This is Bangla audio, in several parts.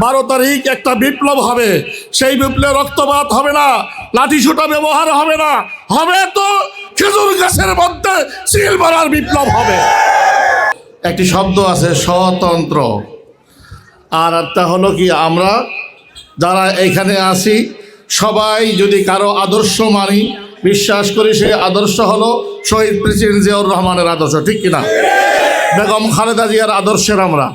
বারো তারিখ একটা বিপ্লব হবে। সেই বিপ্লবে রক্তপাত হবে না লাঠি ছোটা ব্যবহার হবে না, হবে তো খেজুর গাছের মধ্যে সিল মারার বিপ্লব হবে। একটি শব্দ আছে, স্বতন্ত্র। আর একটা হলো কি, আমরা যারা এখানে আসি সবাই যদি কারও আদর্শ মানি, বিশ্বাস করি সেই আদর্শ হলো শহীদ প্রেসিডেন্ট জিয়াউর রহমানের আদর্শ, ঠিক কিনা? বেগম খালেদা জিয়ার আদর্শের আমরা।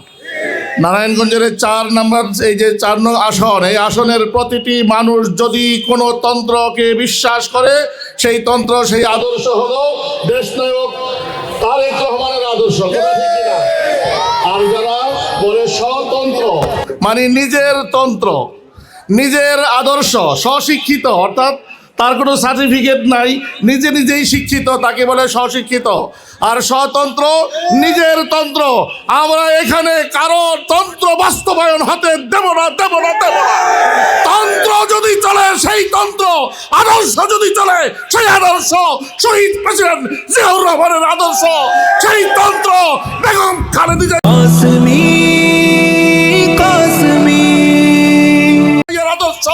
নারায়ণগঞ্জের চার নম্বর, এই যে চার নং আসন, এই আসনের প্রতিটি মানুষ যদি কোনো তন্ত্রকে বিশ্বাস করে, সেই তন্ত্র, সেই আদর্শ হলো দেশনায়ক তারেক রহমানের আদর্শ? আর যারা বলে স্বতন্ত্র মানে নিজের তন্ত্র, নিজের আদর্শ, স্বশিক্ষিত, অর্থাৎ তার কোনো সার্টিফিকেট নাই নিজে নিজেই শিক্ষিত তাকে বলে স্বশিক্ষিত। আর স্বতন্ত্র নিজের তন্ত্র। আমরা এখানে কারও তন্ত্র বাস্তবায়ন হতে দেব না দেব না দেব না। তন্ত্র যদি চলে সেই তন্ত্র আদর্শ যদি চলে সেই আদর্শ শহীদ প্রেসিডেন্ট জিয়াউর রহমানের আদর্শ সেই তন্ত্র বেগম আদর্শ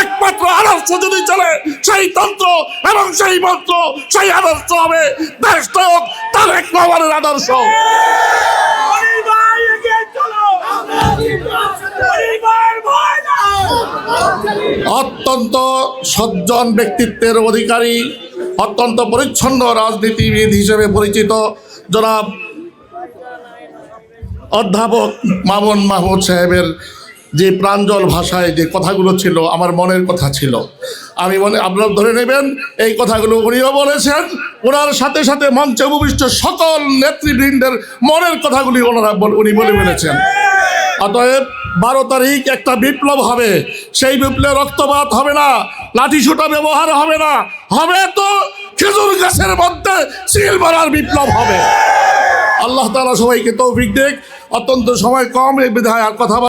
একমাত্র আদর্শ যদি চলে সেই তন্ত্র এবং সেই মন্ত্র সেই আদর্শ হবে দেশ নায়ক তারেক রহমানের আদর্শ। অত্যন্ত সজ্জন ব্যক্তিত্বের অধিকারী অত্যন্ত পরিচ্ছন্ন রাজনীতিবিদ হিসেবে পরিচিত জনাব অধ্যাপক মামুন মাহমুদ সাহেবের যে প্রাঞ্জল ভাষায় যে কথাগুলো ছিল, আমার মনের কথা ছিল। আমি মনে আপনারা ধরে নেবেন, এই কথাগুলো উনিও বলেছেন। ওনার সাথে সাথে মঞ্চে উপবিষ্ট সকল নেতৃবৃন্দের মনের কথাগুলি ওনারা উনি বলে ফেলেছেন। অতএব বারো তারিখ একটা বিপ্লব হবে। সেই বিপ্লবে রক্তপাত হবে না, লাঠি ছোটা ব্যবহার হবে না। হবে তো খেজুর গাছের মধ্যে সিল মারার বিপ্লব হবে। আল্লাহ তালা সবাইকে তৌফিক দেখ। অত্যন্ত সময় কম, এই বিধায় আর কথা